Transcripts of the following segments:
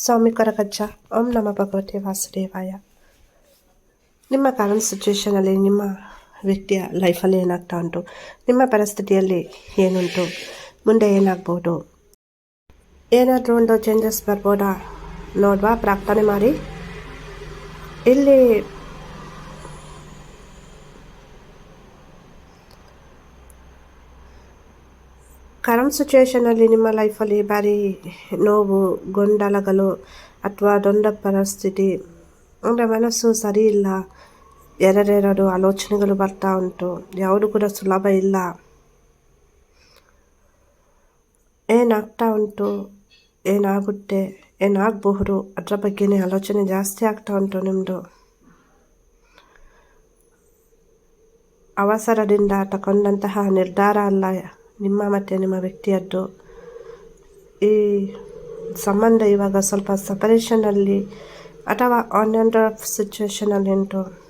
ಸ್ವಾಮಿ ಕೊರಗಜ್ಜ ಓಂ ನಮ ಭಗವತೆ ವಾಸುದೇವಾಯ ನಿಮ್ಮ ಕರೆಂಟ್ ಸಿಚುವೇಷನಲ್ಲಿ ನಿಮ್ಮ ವ್ಯಕ್ತಿಯ ಲೈಫಲ್ಲಿ ಏನಾಗ್ತಾ ಉಂಟು? ನಿಮ್ಮ ಪರಿಸ್ಥಿತಿಯಲ್ಲಿ ಏನುಂಟು? ಮುಂದೆ ಏನಾಗ್ಬೋದು? ಏನಾದರೂ ಒಂದು ಚೇಂಜಸ್ ಬರ್ಬೋದಾ? ನೋಡುವ, ಪ್ರಾರ್ಥನೆ ಮಾಡಿ. ಇಲ್ಲಿ ಕರೆಂಟ್ ಸಿಚುವೇಷನಲ್ಲಿ ನಿಮ್ಮ ಲೈಫಲ್ಲಿ ಭಾರಿ ನೋವು, ಗೊಂದಲಗಳು ಅಥವಾ ದೊಡ್ಡ ಪರಿಸ್ಥಿತಿ, ಅಂದರೆ ಮನಸ್ಸು ಸರಿ ಇಲ್ಲ ಎರಡೆರಡು ಆಲೋಚನೆಗಳು ಬರ್ತಾ ಉಂಟು, ಯಾವುದು ಕೂಡ ಸುಲಭ ಇಲ್ಲ. ಏನಾಗ್ತಾ ಉಂಟು, ಏನಾಗುತ್ತೆ, ಏನಾಗಬಹುದು, ಅದರ ಬಗ್ಗೆನೇ ಆಲೋಚನೆ ಜಾಸ್ತಿ ಆಗ್ತಾ ಉಂಟು ನಿಮ್ಮದು ಅವಸರದಿಂದ ತಗೊಂಡಂತಹ ನಿರ್ಧಾರ ಅಲ್ಲ ನಿಮ್ಮ ಮತ್ತು ನಿಮ್ಮ ವ್ಯಕ್ತಿಯದ್ದು. ಈ ಸಂಬಂಧ ಇವಾಗ ಸ್ವಲ್ಪ ಸಪರೇಷನಲ್ಲಿ ಅಥವಾ ಆನ್ ಆ್ಯಂಡ್ ಆಫ್ ಸಿಚುವೇಷನಲ್ಲಿ ಉಂಟು.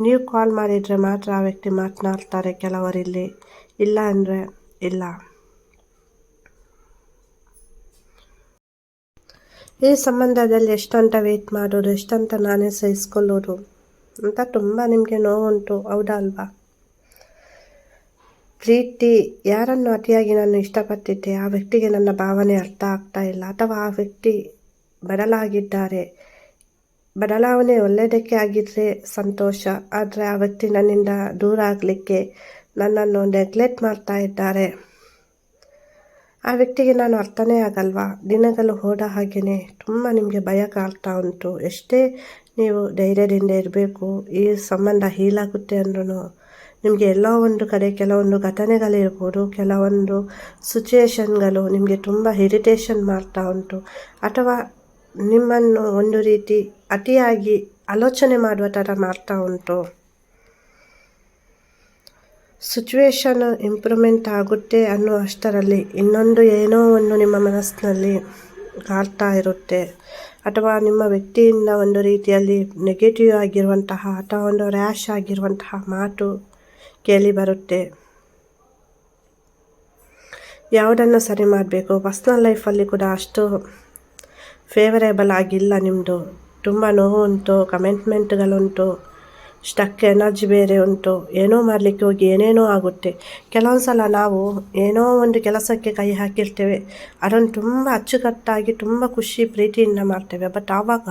ನೀವು ಕಾಲ್ ಮಾಡಿದರೆ ಮಾತ್ರ ಆ ವ್ಯಕ್ತಿ ಮಾತನಾಡ್ತಾರೆ ಕೆಲವರಿಲ್ಲಿ. ಇಲ್ಲ ಅಂದರೆ ಇಲ್ಲ. ಈ ಸಂಬಂಧದಲ್ಲಿ ಎಷ್ಟಂತ ವೇಟ್ ಮಾಡೋದು, ಎಷ್ಟಂತ ನಾನೇ ಸಹಿಸ್ಕೊಳ್ಳೋದು ಅಂತ ತುಂಬ ನಿಮಗೆ ನೋವುಂಟು, ಹೌದಾ ಅಲ್ವಾ? ಪ್ರೀತಿ ಯಾರನ್ನು ಅತಿಯಾಗಿ ನಾನು ಇಷ್ಟಪಟ್ಟಿದ್ದೆ, ಆ ವ್ಯಕ್ತಿಗೆ ನನ್ನ ಭಾವನೆ ಅರ್ಥ ಆಗ್ತಾ ಇಲ್ಲ. ಅಥವಾ ಆ ವ್ಯಕ್ತಿ ಬದಲಾಗಿದ್ದಾರೆ ಬದಲಾವಣೆ ಒಳ್ಳೆಯದಕ್ಕೆ ಆಗಿದ್ದರೆ ಸಂತೋಷ. ಆದರೆ ಆ ವ್ಯಕ್ತಿ ನನ್ನಿಂದ ದೂರ ಆಗಲಿಕ್ಕೆ ನನ್ನನ್ನು ನೆಗ್ಲೆಕ್ಟ್ ಮಾಡ್ತಾ ಇದ್ದಾರೆ. ಆ ವ್ಯಕ್ತಿಗೆ ನಾನು ಅರ್ಥನೇ ಆಗಲ್ವಾ? ದಿನಗಳು ಹೋದ ಹಾಗೆಯೇ ತುಂಬ ನಿಮಗೆ ಭಯ ಕಾಡ್ತಾ ಉಂಟು. ಎಷ್ಟೇ ನೀವು ಧೈರ್ಯದಿಂದ ಇರಬೇಕು, ಈ ಸಂಬಂಧ ಹೀಲಾಗುತ್ತೆ ಅಂದ್ರೂ ನಿಮಗೆ ಎಲ್ಲ ಒಂದು ಕಡೆ ಕೆಲವೊಂದು ಘಟನೆಗಳಿರ್ಬೋದು ಕೆಲವೊಂದು ಸಿಚುಯೇಷನ್ಗಳು ನಿಮಗೆ ತುಂಬ ಇರಿಟೇಷನ್ ಮಾಡ್ತಾ ಉಂಟು. ಅಥವಾ ನಿಮ್ಮನ್ನು ಒಂದು ರೀತಿ ಅತಿಯಾಗಿ ಆಲೋಚನೆ ಮಾಡುವ ಥರ ಮಾಡ್ತಾ ಉಂಟು. ಸಿಚುವೇಶನ್ ಇಂಪ್ರೂವ್ಮೆಂಟ್ ಆಗುತ್ತೆ ಅನ್ನೋ ಅಷ್ಟರಲ್ಲಿ ಇನ್ನೊಂದು ಏನೋ ಒಂದು ನಿಮ್ಮ ಮನಸ್ಸಿನಲ್ಲಿ ಕಾಡ್ತಾ ಇರುತ್ತೆ. ಅಥವಾ ನಿಮ್ಮ ವ್ಯಕ್ತಿಯಿಂದ ಒಂದು ರೀತಿಯಲ್ಲಿ ನೆಗೆಟಿವ್ ಆಗಿರುವಂತಹ ಅಥವಾ ಒಂದು ರ್ಯಾಶ್ ಆಗಿರುವಂತಹ ಮಾತು ಕೇಳಿ ಬರುತ್ತೆ. ಯಾವುದನ್ನು ಸರಿ ಮಾಡಬೇಕು? ಪರ್ಸ್ನಲ್ ಲೈಫಲ್ಲಿ ಕೂಡ ಅಷ್ಟು ಫೇವರೇಬಲ್ ಆಗಿಲ್ಲ ನಿಮ್ಮದು ತುಂಬ ನೋವು ಉಂಟು ಕಮೆಂಟ್ಮೆಂಟ್ಗಳುಂಟು ಸ್ಟಕ್ ಎನರ್ಜಿ ಬೇರೆ ಉಂಟು. ಏನೋ ಮಾಡಲಿಕ್ಕೆ ಹೋಗಿ ಏನೇನೋ ಆಗುತ್ತೆ. ಕೆಲವೊಂದು ಸಲ ನಾವು ಏನೋ ಒಂದು ಕೆಲಸಕ್ಕೆ ಕೈ ಹಾಕಿರ್ತೇವೆ. ಅದನ್ನು ತುಂಬ ಅಚ್ಚುಕಟ್ಟಾಗಿ, ತುಂಬ ಖುಷಿ, ಪ್ರೀತಿಯಿಂದ ಮಾಡ್ತೇವೆ. ಬಟ್ ಆವಾಗ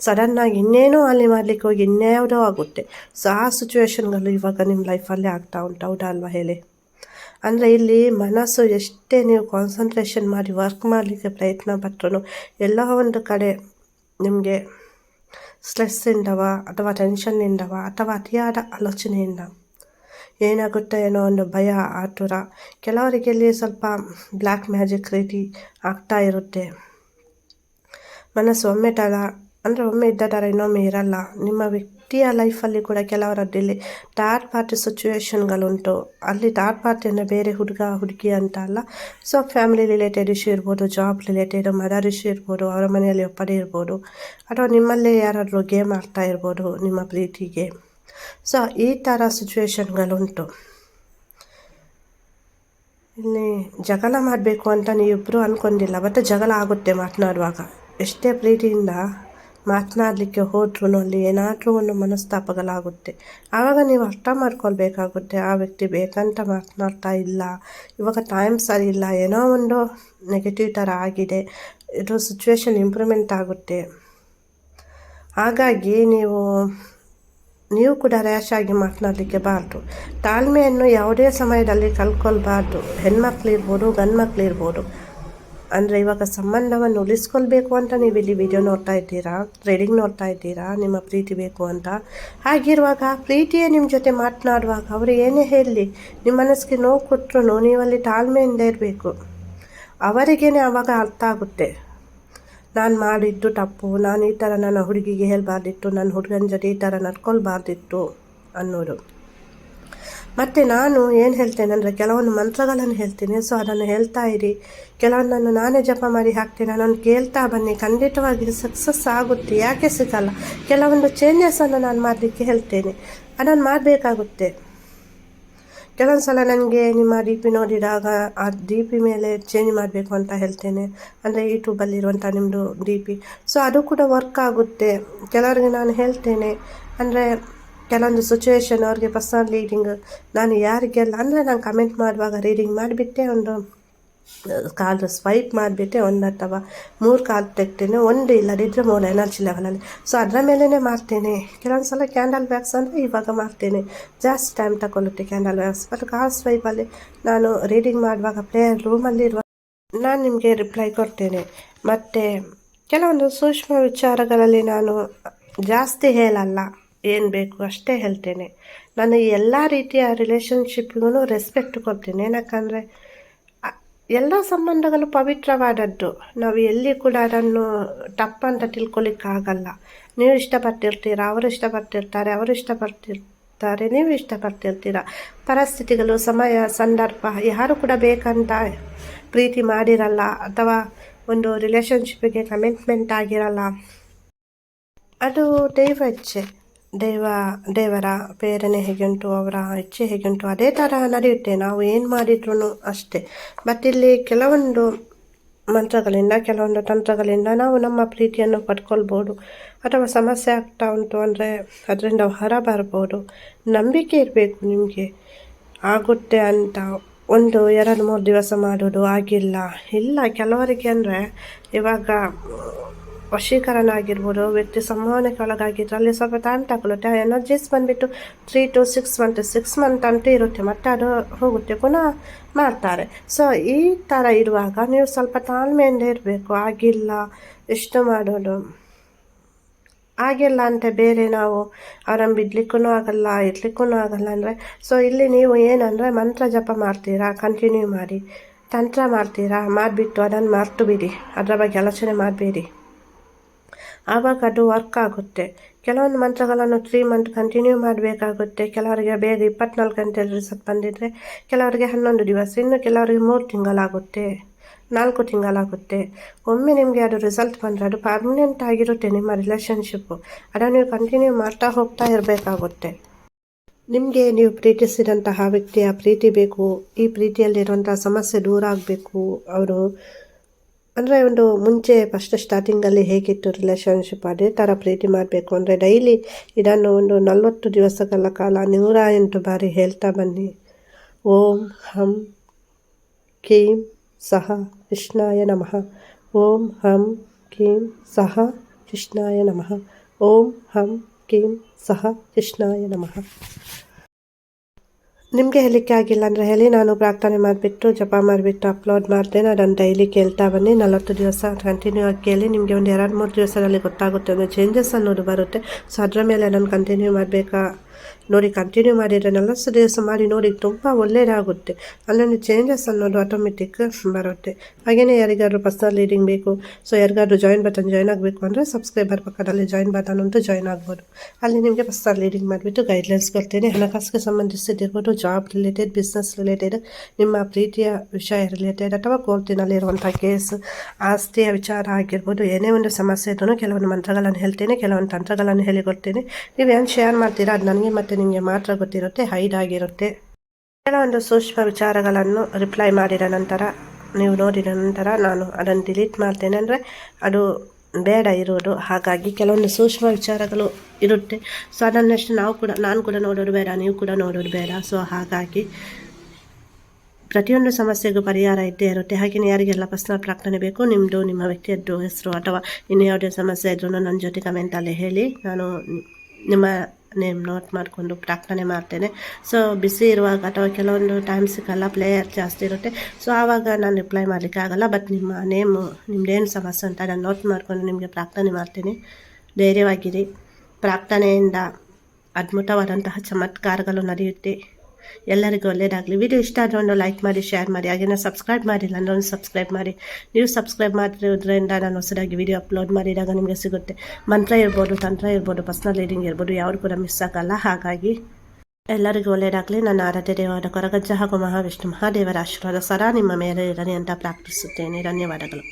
ಸಡನ್ನಾಗಿ ಇನ್ನೇನೋ ಅಲ್ಲಿ ಮಾಡಲಿಕ್ಕೆ ಹೋಗಿ ಇನ್ಯಾವುದೋ ಆಗುತ್ತೆ. ಸೊ ಆ ಸಿಚುವೇಶನ್ಗಳು ಇವಾಗ ನಿಮ್ಮ ಲೈಫಲ್ಲೇ ಆಗ್ತಾ ಉಂಟು. ಹೌದಾ ಅಲ್ವಾ ಹೇಳಿ? ಅಂದರೆ ಇಲ್ಲಿ ಮನಸ್ಸು ಎಷ್ಟೇ ನೀವು ಕಾನ್ಸಂಟ್ರೇಷನ್ ಮಾಡಿ ವರ್ಕ್ ಮಾಡಲಿಕ್ಕೆ ಪ್ರಯತ್ನ ಪಟ್ಟರು ಎಲ್ಲ ಒಂದು ಕಡೆ ನಿಮಗೆ ಸ್ಟ್ರೆಸ್ಸಿಂದವ ಅಥವಾ ಟೆನ್ಷನ್ನಿಂದವ ಅಥವಾ ಅತಿಯಾದ ಆಲೋಚನೆಯಿಂದ ಏನಾಗುತ್ತೆ ಏನೋ ಒಂದು ಭಯ ಆತುರ ಕೆಲವರಿಗೆ ಇಲ್ಲಿ ಸ್ವಲ್ಪ ಬ್ಲ್ಯಾಕ್ ಮ್ಯಾಜಿಕ್ ರೀತಿ ಆಗ್ತಾ ಇರುತ್ತೆ ಮನಸ್ಸು ಒಮ್ಮೆ ತರ ಅಂದರೆ ಒಮ್ಮೆ ಇದ್ದ ಇನ್ನೊಮ್ಮೆ ಇರಲ್ಲ. ನಿಮ್ಮ ವ್ಯಕ್ತಿಯ ಲೈಫಲ್ಲಿ ಕೂಡ ಕೆಲವರದ್ದಲ್ಲಿ ಥರ್ಡ್ ಪಾರ್ಟಿ ಸಿಚುವೇಶನ್ಗಳುಂಟು ಅಲ್ಲಿ ಥರ್ಡ್ ಪಾರ್ಟಿ ಅಂದರೆ ಬೇರೆ ಹುಡುಗ, ಹುಡುಗಿ ಅಂತ ಅಲ್ಲ. ಸೊ ಫ್ಯಾಮಿಲಿ ರಿಲೇಟೆಡ್ ಇಶ್ಯೂ ಇರ್ಬೋದು ಜಾಬ್ ರಿಲೇಟೆಡ್ ಮದರ್ ಇಶ್ಯೂ ಇರ್ಬೋದು, ಅವರ ಮನೆಯಲ್ಲಿ ಒಪ್ಪದೆ ಇರ್ಬೋದು, ಅಥವಾ ನಿಮ್ಮಲ್ಲೇ ಯಾರಾದರೂ ಗೇಮ್ ಆಡ್ತಾ ಇರ್ಬೋದು, ನಿಮ್ಮ ಪ್ರೀತಿಗೆ. ಸೊ ಈ ಥರ ಸಿಚುವೇಶನ್ಗಳುಂಟು ಇಲ್ಲಿ ಜಗಳ ಮಾಡಬೇಕು ಅಂತ ನೀವಿಬ್ಬರು ಅಂದ್ಕೊಂಡಿಲ್ಲ ಬಟ್ ಜಗಳ ಆಗುತ್ತೆ ಮಾತನಾಡುವಾಗ. ಎಷ್ಟೇ ಪ್ರೀತಿಯಿಂದ ಮಾತನಾಡಲಿಕ್ಕೆ ಹೋದ್ರೂ ಅಲ್ಲಿ ಏನಾದರೂ ಒಂದು ಮನಸ್ತಾಪಗಳಾಗುತ್ತೆ. ಆವಾಗ ನೀವು ಅರ್ಥ ಮಾಡ್ಕೊಳ್ಬೇಕಾಗುತ್ತೆ, ಆ ವ್ಯಕ್ತಿ ಬೇಕಂತ ಮಾತನಾಡ್ತಾ ಇಲ್ಲ, ಇವಾಗ ಟೈಮ್ ಸರಿ ಇಲ್ಲ, ಏನೋ ಒಂದು ನೆಗೆಟಿವ್ ಥರ ಆಗಿದೆ ಇದು ಸಿಚುವೇಶನ್ ಇಂಪ್ರೂವ್ಮೆಂಟ್ ಆಗುತ್ತೆ. ಹಾಗಾಗಿ ನೀವು ನೀವು ಕೂಡ ರ್ಯಾಶ್ ಆಗಿ ಮಾತನಾಡಲಿಕ್ಕೆ ಬಾರ್ದು. ತಾಳ್ಮೆಯನ್ನು ಯಾವುದೇ ಸಮಯದಲ್ಲಿ ಕಲ್ಕೊಳ್ಬಾರ್ದು ಹೆಣ್ಮಕ್ಳಿರ್ಬೋದು ಗಂಡು ಇರ್ಬೋದು ಅಂದರೆ ಇವಾಗ ಸಂಬಂಧವನ್ನು ಉಳಿಸ್ಕೊಳ್ಬೇಕು ಅಂತ ನೀವು ಇಲ್ಲಿ ವಿಡಿಯೋ ನೋಡ್ತಾ ಇದ್ದೀರಾ? ಟ್ರೇಡಿಂಗ್ ನೋಡ್ತಾ ಇದ್ದೀರಾ? ನಿಮ್ಮ ಪ್ರೀತಿ ಬೇಕು ಅಂತ. ಹಾಗಿರುವಾಗ ಪ್ರೀತಿಯೇ ನಿಮ್ಮ ಜೊತೆ ಮಾತನಾಡುವಾಗ ಅವರು ಏನೇ ಹೇಳಲಿ ನಿಮ್ಮ ಮನಸ್ಸಿಗೆ ನೋವು ಕೊಟ್ಟರು ನೀವಲ್ಲಿ ತಾಳ್ಮೆಯಿಂದ ಇರಬೇಕು. ಅವರಿಗೇನೆ ಆವಾಗ ಅರ್ಥ ಆಗುತ್ತೆ. ನಾನು ಮಾಡಿದ್ದು ತಪ್ಪು, ನಾನು ಈ ಥರ ನನ್ನ ಹುಡುಗಿಗೆ ಹೇಳಬಾರ್ದಿತ್ತು ನನ್ನ ಹುಡುಗನ ಜೊತೆ ಈ ಥರ ನಡ್ಕೊಳ್ಬಾರ್ದಿತ್ತು ಅನ್ನೋದು. ಮತ್ತು ನಾನು ಏನು ಹೇಳ್ತೇನೆ ಅಂದರೆ ಕೆಲವೊಂದು ಮಂತ್ರಗಳನ್ನು ಹೇಳ್ತೀನಿ. ಸೊ ಅದನ್ನು ಹೇಳ್ತಾ ಇರಿ. ಕೆಲವೊಂದನ್ನು ನಾನೇ ಜಪ ಮಾಡಿ ಹಾಕ್ತೀನಿ ನಾನು ಕೇಳ್ತಾ ಬನ್ನಿ. ಖಂಡಿತವಾಗಿ ಸಕ್ಸಸ್ ಆಗುತ್ತೆ. ಯಾಕೆ ಸಿಗಲ್ಲ? ಕೆಲವೊಂದು ಚೇಂಜಸನ್ನು ನಾನು ಮಾಡಲಿಕ್ಕೆ ಹೇಳ್ತೇನೆ. ಅದನ್ನು ಮಾಡಬೇಕಾಗುತ್ತೆ. ಕೆಲವೊಂದು ಸಲ ನನಗೆ ನಿಮ್ಮ ಡಿ ಪಿ ನೋಡಿದಾಗ ಆ ಡಿ ಪಿ ಮೇಲೆ ಚೇಂಜ್ ಮಾಡಬೇಕು ಅಂತ ಹೇಳ್ತೇನೆ. ಅಂದರೆ ಯೂಟ್ಯೂಬಲ್ಲಿರುವಂಥ ನಿಮ್ಮದು ಡಿ ಪಿ ಸೊ ಅದು ಕೂಡ ವರ್ಕ್ ಆಗುತ್ತೆ. ಕೆಲವರಿಗೆ ನಾನು ಹೇಳ್ತೇನೆ. ಅಂದರೆ ಕೆಲವೊಂದು ಸಿಚುವೇಶನ್ ಅವ್ರಿಗೆ ಪರ್ಸನಲ್ ರೀಡಿಂಗ್ ನಾನು ಯಾರಿಗೆಲ್ಲ, ಅಂದರೆ ನಾನು ಕಮೆಂಟ್ ಮಾಡುವಾಗ ರೀಡಿಂಗ್ ಮಾಡಿಬಿಟ್ಟೆ, ಒಂದು ಕಾಲು ಸ್ವೈಪ್ ಮಾಡಿಬಿಟ್ಟೆ, ಒಂದು ಅಥವಾ ಮೂರು ಕಾಲು ತೆಗ್ತೇನೆ ಒಂದು ಇಲ್ಲದಿದ್ದರೆ ಮೂರು ಎನರ್ಜಿ ಲೆವೆಲಲ್ಲಿ ಸೊ ಅದರ ಮೇಲೇ ಮಾಡ್ತೇನೆ. ಕೆಲವೊಂದು ಸಲ ಕ್ಯಾಂಡಲ್ ಬ್ಯಾಗ್ಸ್ ಅಂದರೆ ಇವಾಗ ಮಾಡ್ತೇನೆ. ಜಾಸ್ತಿ ಟೈಮ್ ತಗೊಳ್ಳುತ್ತೆ ಕ್ಯಾಂಡಲ್ ಬ್ಯಾಗ್ಸ್ ಬಟ್ ಕಾಲು ಸ್ವೈಪಲ್ಲಿ ನಾನು ರೀಡಿಂಗ್ ಮಾಡುವಾಗ ಪ್ಲೇಯರ್ ರೂಮಲ್ಲಿರುವ ನಾನು ನಿಮಗೆ ರಿಪ್ಲೈ ಕೊಡ್ತೇನೆ. ಮತ್ತು, ಕೆಲವೊಂದು ಸೂಕ್ಷ್ಮ ವಿಚಾರಗಳಲ್ಲಿ ನಾನು ಜಾಸ್ತಿ ಹೇಳಲ್ಲ. ಏನು ಬೇಕು ಅಷ್ಟೇ ಹೇಳ್ತೇನೆ. ನಾನು ಎಲ್ಲ ರೀತಿಯ ರಿಲೇಷನ್ಶಿಪ್ಗೂ ರೆಸ್ಪೆಕ್ಟ್ ಕೊಡ್ತೀನಿ. ಏನಕ್ಕಂದರೆ ಎಲ್ಲ ಸಂಬಂಧಗಳು ಪವಿತ್ರವಾದದ್ದು. ನಾವು ಎಲ್ಲಿ ಕೂಡ ಅದನ್ನು ತಪ್ಪಂತ ತಿಳ್ಕೊಳಿಕ್ಕಾಗಲ್ಲ. ನೀವು ಇಷ್ಟಪಟ್ಟಿರ್ತೀರ ಅವರು ಇಷ್ಟಪಡ್ತಿರ್ತಾರೆ ಅವರು ಇಷ್ಟಪಡ್ತಿರ್ತಾರೆ, ನೀವು ಇಷ್ಟಪಡ್ತಿರ್ತೀರ. ಪರಿಸ್ಥಿತಿಗಳು, ಸಮಯ, ಸಂದರ್ಭ, ಯಾರು ಕೂಡ ಬೇಕಂತ ಪ್ರೀತಿ ಮಾಡಿರಲ್ಲ ಅಥವಾ ಒಂದು ರಿಲೇಷನ್ಶಿಪ್ಪಿಗೆ ಕಮಿಟ್ಮೆಂಟ್ ಆಗಿರಲ್ಲ. ಅದು ದೈವ ಇಚ್ಛೆ ದೇವ, ದೇವರ ಪ್ರೇರಣೆ ಹೇಗುಂಟು, ಅವರ ಇಚ್ಛೆ ಹೇಗುಂಟು, ಅದೇ ಥರ ನಡೆಯುತ್ತೆ. ನಾವು ಏನು ಮಾಡಿದ್ರು ಅಷ್ಟೇ. ಬಟ್ ಇಲ್ಲಿ ಕೆಲವೊಂದು ಮಂತ್ರಗಳಿಂದ, ಕೆಲವೊಂದು ತಂತ್ರಗಳಿಂದ ನಾವು ನಮ್ಮ ಪ್ರೀತಿಯನ್ನು ಪಡ್ಕೊಳ್ಬೋದು. ಅಥವಾ ಸಮಸ್ಯೆ ಆಗ್ತಾ ಉಂಟು ಅಂದರೆ ಅದರಿಂದ ಹೊರ ಬರ್ಬೋದು. ನಂಬಿಕೆ ಇರಬೇಕು ನಿಮಗೆ. ಆಗುತ್ತೆ ಅಂತ ಒಂದು ಎರಡು ಮೂರು ದಿವಸ ಮಾಡೋದು ಆಗಿಲ್ಲ. ಇಲ್ಲ, ಕೆಲವರಿಗೆ ಅಂದರೆ ಇವಾಗ ವಶೀಕರಣ ಆಗಿರ್ಬೋದು ವ್ಯಕ್ತಿ ಸಂವಹನಕ್ಕೆ ಒಳಗಾಗಿದ್ರು ಅಲ್ಲಿ ಸ್ವಲ್ಪ ಟೈಮ್ ತಗೊಳುತ್ತೆ ಎನರ್ಜೀಸ್ ಬಂದುಬಿಟ್ಟು three to six month six month ಅಂತ ಇರುತ್ತೆ ಮತ್ತೆ ಅದು ಹೋಗುತ್ತೆ, ಪುನಃ ಮಾಡ್ತಾರೆ. ಸೊ ಈ ಥರ ಇರುವಾಗ ನೀವು ಸ್ವಲ್ಪ ತಾಳ್ಮೆಯಿಂದ ಇರಬೇಕು. ಆಗಿಲ್ಲ ಎಷ್ಟು ಮಾಡೋದು ಆಗಿಲ್ಲ ಅಂತ ಬೇರೆ ನಾವು ಅವರನ್ನು ಬಿಡ್ಲಿಕ್ಕೂ ಆಗಲ್ಲ ಇರ್ಲಿಕ್ಕೂ ಆಗಲ್ಲ ಅಂದರೆ ಸೊ ಇಲ್ಲಿ ನೀವು ಏನಂದರೆ ಮಂತ್ರ ಜಪ ಮಾಡ್ತೀರಾ ಕಂಟಿನ್ಯೂ ಮಾಡಿ. ತಂತ್ರ ಮಾಡ್ತೀರಾ, ಮಾಡಿಬಿಟ್ಟು ಅದನ್ನು ಮರ್ತು ಬಿಡಿ. ಅದರ ಬಗ್ಗೆ ಆಲೋಚನೆ ಮಾಡಬೇಡಿ. ಆವಾಗ ಅದು ವರ್ಕ್ ಆಗುತ್ತೆ. ಕೆಲವೊಂದು ಮಂತ್ರಗಳನ್ನು ತ್ರೀ ಮಂತ್ ಕಂಟಿನ್ಯೂ ಮಾಡಬೇಕಾಗುತ್ತೆ. ಕೆಲವರಿಗೆ ಬೇಗ ಇಪ್ಪತ್ನಾಲ್ಕು ಗಂಟೆಯಲ್ಲಿ ರಿಸಲ್ಟ್ ಬಂದಿದ್ದರೆ ಕೆಲವರಿಗೆ ಹನ್ನೊಂದು ದಿವಸ, ಇನ್ನು ಕೆಲವರಿಗೆ ಮೂರು ತಿಂಗಳಾಗುತ್ತೆ, ನಾಲ್ಕು ತಿಂಗಳಾಗುತ್ತೆ. ಒಮ್ಮೆ ನಿಮಗೆ ಅದು ರಿಸಲ್ಟ್ ಬಂದರೆ ಅದು ಪರ್ಮನೆಂಟ್ ಆಗಿರುತ್ತೆ ನಿಮ್ಮ ರಿಲೇಷನ್ಶಿಪ್ಪು ಅದನ್ನು ನೀವು ಕಂಟಿನ್ಯೂ ಮಾಡ್ತಾ ಹೋಗ್ತಾ ಇರಬೇಕಾಗುತ್ತೆ. ನಿಮಗೆ ನೀವು ಪ್ರೀತಿಸಿದಂತಹ ವ್ಯಕ್ತಿಯ ಪ್ರೀತಿ ಬೇಕು. ಈ ಪ್ರೀತಿಯಲ್ಲಿರುವಂಥ ಸಮಸ್ಯೆ ದೂರ ಆಗಬೇಕು. ಅವರು ಅಂದರೆ ಒಂದು ಮುಂಚೆ ಫಸ್ಟ್ ಸ್ಟಾರ್ಟಿಂಗಲ್ಲಿ ಹೇಗಿತ್ತು ರಿಲೇಷನ್ಶಿಪ್ ಅದೇ ಥರ ಪ್ರೀತಿ ಮಾಡಬೇಕು ಅಂದರೆ ಡೈಲಿ ಇದನ್ನು ಒಂದು ನಲವತ್ತು ದಿವಸಗಳ ಕಾಲ ನೂರ ಎಂಟು ಬಾರಿ ಹೇಳ್ತಾ ಬನ್ನಿ. ಓಂ ಹಂ ಕೀಂ ಸಹ ಕೃಷ್ಣಾಯ ನಮಃ. ಓಂ ಹಂ ಕೀಂ ಸಹ ಕೃಷ್ಣಾಯ ನಮಃ. ಓಂ ಹಂ ಕೀಂ ಸಹ ಕೃಷ್ಣಾಯ ನಮಃ. ನಿಮಗೆ ಹೇಳಲಿಕ್ಕೆ ಆಗಿಲ್ಲ ಅಂದರೆ ಹೇಳಿ. ನಾನು ಪ್ರಾರ್ಥನೆ ಮಾಡಿಬಿಟ್ಟು, ಜಪ ಮಾಡಿಬಿಟ್ಟು, ಅಪ್ಲೋಡ್ ಮಾಡಿದೆ. ನಾನು ಡೈಲಿ ಕೇಳ್ತಾ ಬನ್ನಿ. ನಲವತ್ತು ದಿವಸ ಕಂಟಿನ್ಯೂ ಆಗಿ ಕೇಳಿ. ನಿಮಗೆ ಒಂದು ಎರಡು ಮೂರು ದಿವಸದಲ್ಲಿ ಗೊತ್ತಾಗುತ್ತೆ. ಒಂದು ಚೇಂಜಸ್ ಅನ್ನೋದು ಬರುತ್ತೆ. ಸೊ ಅದರ ಮೇಲೆ ನಾನು ಕಂಟಿನ್ಯೂ ಮಾಡಬೇಕಾ? ನೋಡಿ ಕಂಟಿನ್ಯೂ ಮಾಡಿದರೆ ನಲವತ್ತು ದಿವಸ ಮಾಡಿ ನೋಡಿ, ತುಂಬ ಒಳ್ಳೆಯದಾಗುತ್ತೆ. ಅಲ್ಲೊಂದು ಚೇಂಜಸ್ ಅನ್ನೋದು ಆಟೋಮೆಟಿಕ್ ಬರುತ್ತೆ. ಹಾಗೆಯೇ ಯಾರಿಗಾದ್ರೂ ಪರ್ಸನಲ್ ಲೀಡಿಂಗ್ ಬೇಕು ಸೊ ಯಾರಿಗಾದ್ರೂ ಜಾಯಿನ್ ಬಟನ್ ಜಾಯ್ನ್ ಆಗಬೇಕು ಅಂದರೆ ಸಬ್ಸ್ಕ್ರೈಬರ್ ಪಕ್ಕದಲ್ಲಿ ಜಾಯಿನ್ ಬಟನ್ ಅಂತೂ ಜಾಯ್ನ್ ಆಗ್ಬೋದು. ಅಲ್ಲಿ ನಿಮಗೆ ಪರ್ಸನಲ್ ಲೀಡಿಂಗ್ ಮಾಡಿಬಿಟ್ಟು ಗೈಡ್ಲೈನ್ಸ್ ಕೊಡ್ತೇನೆ. ಹಣಕಾಸಿಗೆ ಸಂಬಂಧಿಸಿದಿರ್ಬೋದು ಜಾಬ್ ರಿಲೇಟೆಡ್ ಬಿಸ್ನೆಸ್ ರಿಲೇಟೆಡ್ ನಿಮ್ಮ ಪ್ರೀತಿಯ ವಿಷಯ ರಿಲೇಟೆಡ್ ಅಥವಾ ಕೋರ್ಟಿನಲ್ಲಿರುವಂಥ ಕೇಸ್ ಆಸ್ತಿಯ ವಿಚಾರ ಆಗಿರ್ಬೋದು, ಏನೇ ಒಂದು ಸಮಸ್ಯೆ ಇದ್ರೂ ಕೆಲವೊಂದು ಮಂತ್ರಗಳನ್ನು ಹೇಳ್ತೇನೆ, ಕೆಲವೊಂದು ತಂತ್ರಗಳನ್ನು ಹೇಳಿಕೊಡ್ತೇನೆ. ನೀವು ಏನು ಶೇರ್ ಮಾಡ್ತೀರಾ, ಅದು ನನಗೆ ಮತ್ತು ನಿಮಗೆ ಮಾತ್ರ ಗೊತ್ತಿರುತ್ತೆ, ಹೈಡ್ ಆಗಿರುತ್ತೆ. ಕೆಲವೊಂದು ಸೂಕ್ಷ್ಮ ವಿಚಾರಗಳನ್ನು ರಿಪ್ಲೈ ಮಾಡಿದ ನಂತರ, ನೀವು ನೋಡಿದ ನಂತರ ನಾನು ಅದನ್ನು ಡಿಲೀಟ್ ಮಾಡ್ತೇನೆ. ಅಂದರೆ ಅದು ಬೇಡ ಇರೋದು. ಹಾಗಾಗಿ ಕೆಲವೊಂದು ಸೂಕ್ಷ್ಮ ವಿಚಾರಗಳು ಇರುತ್ತೆ. ಸೊ ಅದನ್ನಷ್ಟು ನಾವು ಕೂಡ, ನಾನು ಕೂಡ ನೋಡೋದು ಬೇಡ, ನೀವು ಕೂಡ ನೋಡೋದು ಬೇಡ. ಸೊ ಹಾಗಾಗಿ ಪ್ರತಿಯೊಂದು ಸಮಸ್ಯೆಗೂ ಪರಿಹಾರ ಇದ್ದೇ ಇರುತ್ತೆ. ಹಾಗೆಯೇ ಯಾರಿಗೆಲ್ಲ ಪರ್ಸ್ನಲ್ ಪ್ರಾರ್ಥನೆ ಬೇಕು ನಿಮ್ಮದು ನಿಮ್ಮ ವ್ಯಕ್ತಿಯದ್ದು ಹೆಸರು ಅಥವಾ ಇನ್ನು ಯಾವುದೇ ಸಮಸ್ಯೆ ಇದ್ರೂ ನನ್ನ ಜೊತೆ ಕಮೆಂಟಲ್ಲಿ ಹೇಳಿ. ನಾನು ನಿಮ್ಮ ನೇಮ್ ನೋಟ್ ಮಾಡಿಕೊಂಡು ಪ್ರಾರ್ಥನೆ ಮಾಡ್ತೇನೆ. ಸೊ ಬಿಸಿ ಇರುವಾಗ ಅಥವಾ ಕೆಲವೊಂದು ಟೈಮ್ಸ್ಗೆಲ್ಲ ಪ್ಲೇಯರ್ ಜಾಸ್ತಿ ಇರುತ್ತೆ. ಸೊ ಆವಾಗ ನಾನು ರಿಪ್ಲೈ ಮಾಡಲಿಕ್ಕೆ ಆಗಲ್ಲ ಬಟ್ ನಿಮ್ಮ ನೇಮು ನಿಮ್ದೇನು ಸಮಸ್ಯೆ ಅಂತ ನಾನು ನೋಟ್ ಮಾಡಿಕೊಂಡು ನಿಮಗೆ ಪ್ರಾರ್ಥನೆ ಮಾಡ್ತೀನಿ. ಧೈರ್ಯವಾಗಿರಿ. ಪ್ರಾರ್ಥನೆಯಿಂದ ಅದ್ಭುತವಾದಂತಹ ಚಮತ್ಕಾರಗಳು ನಡೆಯುತ್ತೆ. ಎಲ್ಲರಿಗೂ ಒಳ್ಳೆಯದಾಗಲಿ ವಿಡಿಯೋ ಇಷ್ಟ ಆದರೆ ಒಂದು ಲೈಕ್ ಮಾಡಿ ಶೇರ್ ಮಾಡಿ ಹಾಗೆಯೇ ಸಬ್ಸ್ಕ್ರೈಬ್ ಮಾಡಿಲ್ಲ ಅಂದರೆ ಒಂದು ಸಬ್ಸ್ಕ್ರೈಬ್ ಮಾಡಿ. ನೀವು ಸಬ್ಸ್ಕ್ರೈಬ್ ಮಾಡಿರೋದ್ರಿಂದ ನಾನು ಹೊಸದಾಗಿ ವಿಡಿಯೋ ಅಪ್ಲೋಡ್ ಮಾಡಿದಾಗ ನಿಮಗೆ ಸಿಗುತ್ತೆ. ಮಂತ್ರ ಇರ್ಬೋದು, ತಂತ್ರ ಇರ್ಬೋದು ಪರ್ಸ್ನಲ್ ರೀಡಿಂಗ್ ಇರ್ಬೋದು ಯಾರು ಕೂಡ ಮಿಸ್ ಆಗಲ್ಲ. ಹಾಗಾಗಿ ಎಲ್ಲರಿಗೂ ಒಳ್ಳೆಯದಾಗಲಿ ನನ್ನ ಆರಾಧ್ಯ ದೇವಾದ ಕೊರಗಜ್ಜ ಹಾಗೂ ಮಹಾವಿಷ್ಣು ಮಹಾದೇವರ ಆಶೀರ್ವಾದ ಸರ ನಿಮ್ಮ ಮೇಲೆ ಇರಲಿ ಅಂತ ಪ್ರಾರ್ಥಿಸುತ್ತೇನೆ. ಧನ್ಯವಾದಗಳು.